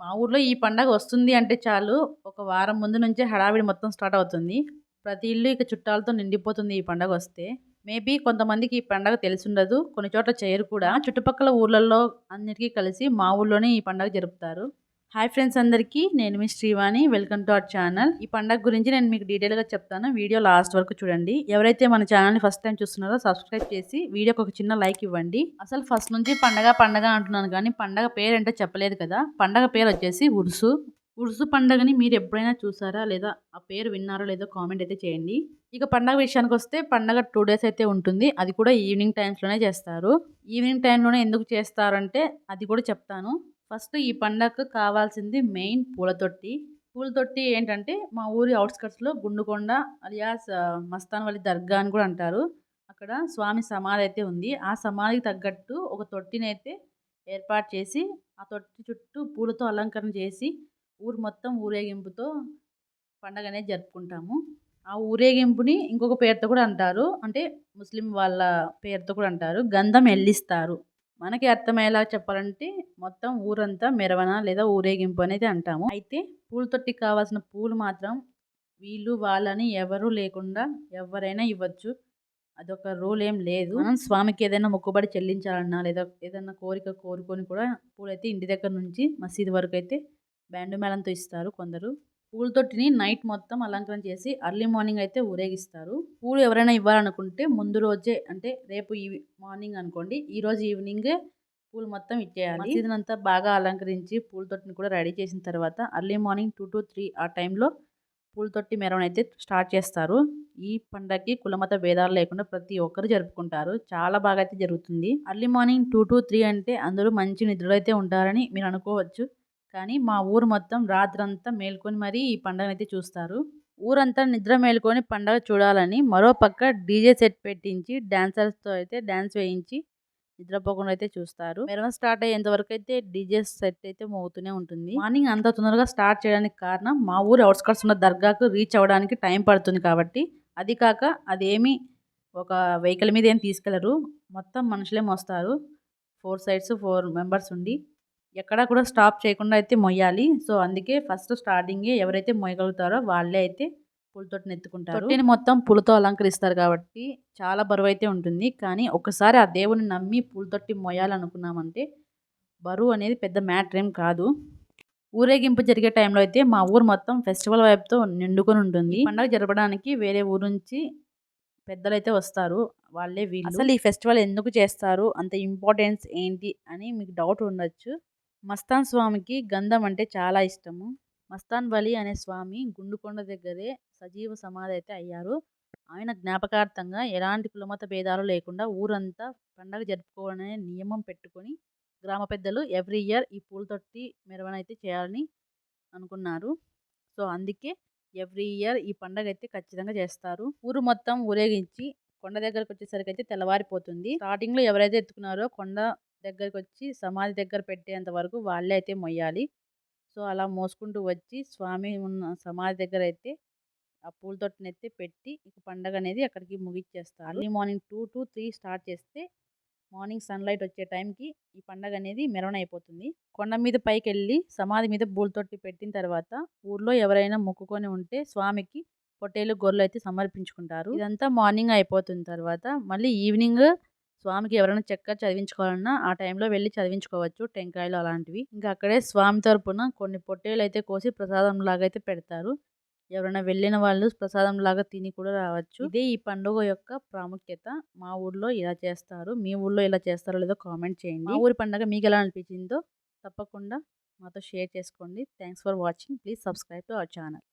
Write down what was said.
మా ఊర్లో ఈ పండగ వస్తుంది అంటే చాలు. ఒక వారం ముందు నుంచే హడావిడి మొత్తం స్టార్ట్ అవుతుంది. ప్రతి ఇల్లు ఇక చుట్టాలతో నిండిపోతుంది ఈ పండగ వస్తే. మేబీ కొంతమందికి ఈ పండగ తెలిసుండదు. కొన్ని చోట్ల చేయరు కూడా. చుట్టుపక్కల ఊర్లలో అన్నిటికీ కలిసి మా ఊర్లోనే ఈ పండగ జరుపుతారు. హాయ్ ఫ్రెండ్స్ అందరికీ నేను మీ Srivani welcome to our channel. ఈ పండగ గురించి నేను మీకు డీటెయిల్గా చెప్తాను. వీడియో లాస్ట్ వరకు చూడండి. ఎవరైతే మన ఛానల్ని ఫస్ట్ టైం చూస్తున్నారో సబ్స్క్రైబ్ చేసి వీడియోకి ఒక చిన్న లైక్ ఇవ్వండి. అసలు ఫస్ట్ నుంచి పండగ పండగ అంటున్నాను కానీ పండగ పేరు చెప్పలేదు కదా. పండగ పేరు వచ్చేసి ఉరుసు. ఉరుసు పండగని మీరు ఎప్పుడైనా చూసారా? లేదా ఆ పేరు విన్నారో? లేదో కామెంట్ అయితే చేయండి. ఇక పండగ విషయానికి వస్తే పండగ టూ డేస్ అయితే ఉంటుంది. అది కూడా ఈవినింగ్ టైమ్స్లోనే చేస్తారు. ఈవినింగ్ టైంలోనే ఎందుకు చేస్తారంటే అది కూడా చెప్తాను. ఫస్ట్ ఈ పండగకు కావాల్సింది మెయిన్ పూల తొట్టి. పూల తొట్టి ఏంటంటే మా ఊరి అవుట్స్కట్స్లో గుండుకొండ అలియాస్ మస్తాన్ మస్తాన్వల్లి దర్గా అని కూడా అంటారు. అక్కడ స్వామి సమాధి అయితే ఉంది. ఆ సమాధికి తగ్గట్టు ఒక తొట్టిని అయితే ఏర్పాటు చేసి ఆ తొట్టి చుట్టూ పూలతో అలంకరణ చేసి ఊరు మొత్తం ఊరేగింపుతో పండగ అనేది జరుపుకుంటాము. ఆ ఊరేగింపుని ఇంకొక పేరుతో కూడా అంటారు. అంటే ముస్లిం వాళ్ళ పేరుతో కూడా అంటారు. గంధం ఎల్లిస్తారు. మనకి అర్థమయ్యేలా చెప్పాలంటే మొత్తం ఊరంతా మెరవన లేదా ఊరేగింపు అనేది అంటాము. అయితే పూలతొట్టి కావాల్సిన పూలు మాత్రం వీళ్ళు వాళ్ళని ఎవరు లేకుండా ఎవరైనా ఇవ్వచ్చు. అదొక రూల్ ఏం లేదు. మనం స్వామికి ఏదైనా మొక్కుబడి చెల్లించాలన్నా లేదా ఏదైనా కోరిక కోరుకొని కూడా పూలైతే ఇంటి దగ్గర నుంచి మసీదు వరకు అయితే బ్యాండ్ మేళంతో ఇస్తారు కొందరు. పూల తొట్టిని నైట్ మొత్తం అలంకరణ చేసి అర్లీ మార్నింగ్ అయితే ఊరేగిస్తారు. పూలు ఎవరైనా ఇవ్వాలనుకుంటే ముందు రోజే అంటే రేపు ఈ మార్నింగ్ అనుకోండి ఈ రోజు ఈవినింగ్ పూలు మొత్తం ఇచ్చేయాలి. ఇదంతా బాగా అలంకరించి పూల తొట్టిని కూడా రెడీ చేసిన తర్వాత early morning two to three ఆ టైంలో పూల తొట్టి అయితే స్టార్ట్ చేస్తారు. ఈ పండగకి కులమత భేదాలు లేకుండా ప్రతి ఒక్కరు జరుపుకుంటారు. చాలా బాగా అయితే జరుగుతుంది. Early morning two to three అంటే అందరూ మంచి నిద్రలో అయితే ఉంటారని మీరు అనుకోవచ్చు. కానీ మా ఊరు మొత్తం రాత్రంతా మేల్కొని మరీ ఈ పండుగనైతే చూస్తారు. ఊరంతా నిద్ర మేలుకొని పండగ చూడాలని మరో పక్క డీజే సెట్ పెట్టించి డాన్సర్స్తో అయితే డ్యాన్స్ వేయించి నిద్రపోకుండా అయితే చూస్తారు. మెరవన్ స్టార్ట్ అయ్యేంత వరకు అయితే డీజే సెట్ అయితే మోగుతూనే ఉంటుంది. మార్నింగ్ అంత తొందరగా స్టార్ట్ చేయడానికి కారణం మా ఊరు అవుట్స్కట్స్ ఉన్న దర్గాకు రీచ్ అవ్వడానికి టైం పడుతుంది కాబట్టి అది కాక అదేమి ఒక వెహికల్ మీద ఏం తీసుకెళ్ళరు. మొత్తం మనుషులే మోస్తారు. ఫోర్ సైడ్స్ ఫోర్ మెంబర్స్ ఉండి ఎక్కడ కూడా స్టాప్ చేయకుండా అయితే మొయ్యాలి. సో అందుకే ఫస్ట్ స్టార్టింగే ఎవరైతే మొయ్యగలుగుతారో వాళ్ళే అయితే పూలతోటిని ఎత్తుకుంటారు. తొట్టిని మొత్తం పూలతో అలంకరిస్తారు కాబట్టి చాలా బరువు అయితే ఉంటుంది. కానీ ఒకసారి ఆ దేవుని నమ్మి పూలతొట్టి మొయ్యాలనుకున్నామంటే బరువు అనేది పెద్ద మ్యాటర్ ఏం కాదు. ఊరేగింపు జరిగే టైంలో అయితే మా ఊరు మొత్తం ఫెస్టివల్ వైపుతో నిండుకొని ఉంటుంది. పండుగ జరపడానికి వేరే ఊరు నుంచి పెద్దలు అయితే వస్తారు. వాళ్ళే వీళ్ళు. అసలు ఈ ఫెస్టివల్ ఎందుకు చేస్తారు? అంత ఇంపార్టెన్స్ ఏంటి అని మీకు డౌట్ ఉండొచ్చు. మస్తాన్ స్వామికి గంధం అంటే చాలా ఇష్టము. మస్తాన్ బలి అనే స్వామి గుండుకొండ దగ్గరే సజీవ సమాధి అయితే అయ్యారు. ఆయన జ్ఞాపకార్థంగా ఎలాంటి కులమత భేదాలు లేకుండా ఊరంతా పండగ జరుపుకోవాలనే నియమం పెట్టుకొని గ్రామ పెద్దలు ఎవ్రీ ఇయర్ ఈ పూలతొట్టి మెరవన అయితే చేయాలని అనుకున్నారు. సో అందుకే ఎవ్రీ ఇయర్ ఈ పండగ అయితే ఖచ్చితంగా చేస్తారు. ఊరు మొత్తం ఊరేగించి కొండ దగ్గరకు వచ్చేసరికి అయితే తెల్లవారిపోతుంది. స్టార్టింగ్లో ఎవరైతే ఎత్తుకున్నారో కొండ దగ్గరికి వచ్చి సమాధి దగ్గర పెట్టేంత వరకు వాళ్ళే అయితే మొయ్యాలి. సో అలా మోసుకుంటూ వచ్చి స్వామి ఉన్న సమాధి దగ్గర అయితే ఆ పూల అయితే పెట్టి ఇక పండగ అనేది అక్కడికి ముగిచ్చేస్తారు. ఈ morning two to three start చేస్తే మార్నింగ్ సన్లైట్ వచ్చే టైంకి ఈ పండగ అనేది మెరవన అయిపోతుంది కొండ మీద పైకి వెళ్ళి సమాధి మీద పూల తొట్టి పెట్టిన తర్వాత ఊర్లో ఎవరైనా మొక్కుకొని ఉంటే స్వామికి పొట్టేలు గొర్రెలు అయితే సమర్పించుకుంటారు. ఇదంతా మార్నింగ్ అయిపోతున్న తర్వాత మళ్ళీ ఈవినింగ్ స్వామికి ఎవరైనా చక్కగా చదివించుకోవాలన్నా ఆ టైంలో వెళ్ళి చదివించుకోవచ్చు టెంకాయలు అలాంటివి. ఇంకా అక్కడే స్వామి తరపున కొన్ని పొట్టేలు అయితే కోసి ప్రసాదం లాగా అయితే పెడతారు. ఎవరైనా వెళ్ళిన వాళ్ళు ప్రసాదం లాగా తిని కూడా రావచ్చు. ఇదే ఈ పండుగ యొక్క ప్రాముఖ్యత. మా ఊర్లో ఇలా చేస్తారు. మీ ఊర్లో ఇలా చేస్తారో లేదో కామెంట్ చేయండి. మా ఊరి పండుగ మీకు ఎలా అనిపించిందో తప్పకుండా మాతో షేర్ చేసుకోండి. Thanks for watching. Please subscribe to our channel.